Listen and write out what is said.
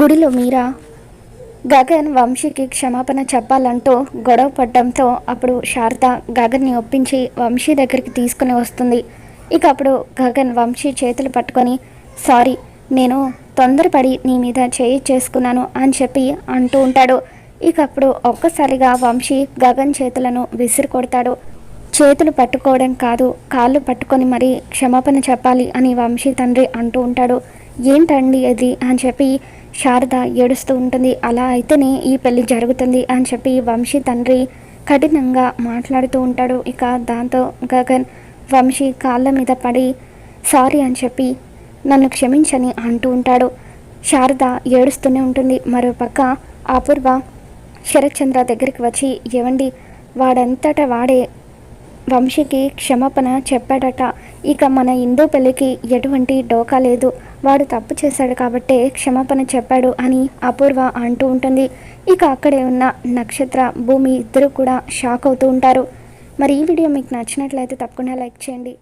గుడిలో మీరా? గగన్ వంశీకి క్షమాపణ చెప్పాలంటూ గొడవ పడ్డంతో అప్పుడు శారద గగన్ని ఒప్పించి వంశీ దగ్గరికి తీసుకుని వస్తుంది. ఇక అప్పుడు గగన్ వంశీ చేతులు పట్టుకొని సారీ నేను తొందరపడి నీ మీద చేయి చేసుకున్నాను అని చెప్పి అంటూ ఉంటాడు. ఇక అప్పుడు ఒక్కసారిగా వంశీ గగన్ చేతులను విసిరి కొడతాడు. చేతులు పట్టుకోవడం కాదు కాళ్ళు పట్టుకొని మరీ క్షమాపణ చెప్పాలి అని వంశీ తండ్రి అంటూ ఉంటాడు. ఏంటండి అది? అని చెప్పి శారద ఏడుస్తూ ఉంటుంది అలా అయితేనే ఈ పెళ్ళి జరుగుతుంది అని చెప్పి వంశీ తండ్రి కఠినంగా మాట్లాడుతూ ఉంటాడు. ఇక దాంతో గగన్ వంశీ కాళ్ళ మీద పడి సారీ అని చెప్పి నన్ను క్షమించని అంటూ ఉంటాడు. శారద ఏడుస్తూనే ఉంటుంది. మరోపక్క అపూర్వ శరత్చంద్ర దగ్గరికి వచ్చి ఏవండి వాడంతటా వాడే వంశీకి క్షమాపణ చెప్పాడట. ఇక మన హిందూ పెళ్ళికి ఎటువంటి డోకా లేదు. వాడు తప్పు చేశాడు కాబట్టే క్షమాపణ చెప్పాడు అని అపూర్వ అంటూ ఉంటుంది. ఇక అక్కడే ఉన్న నక్షత్ర భూమి ఇద్దరు కూడా షాక్ అవుతూ ఉంటారు. మరి ఈ వీడియో మీకు నచ్చినట్లయితే తప్పకుండా లైక్ చేయండి.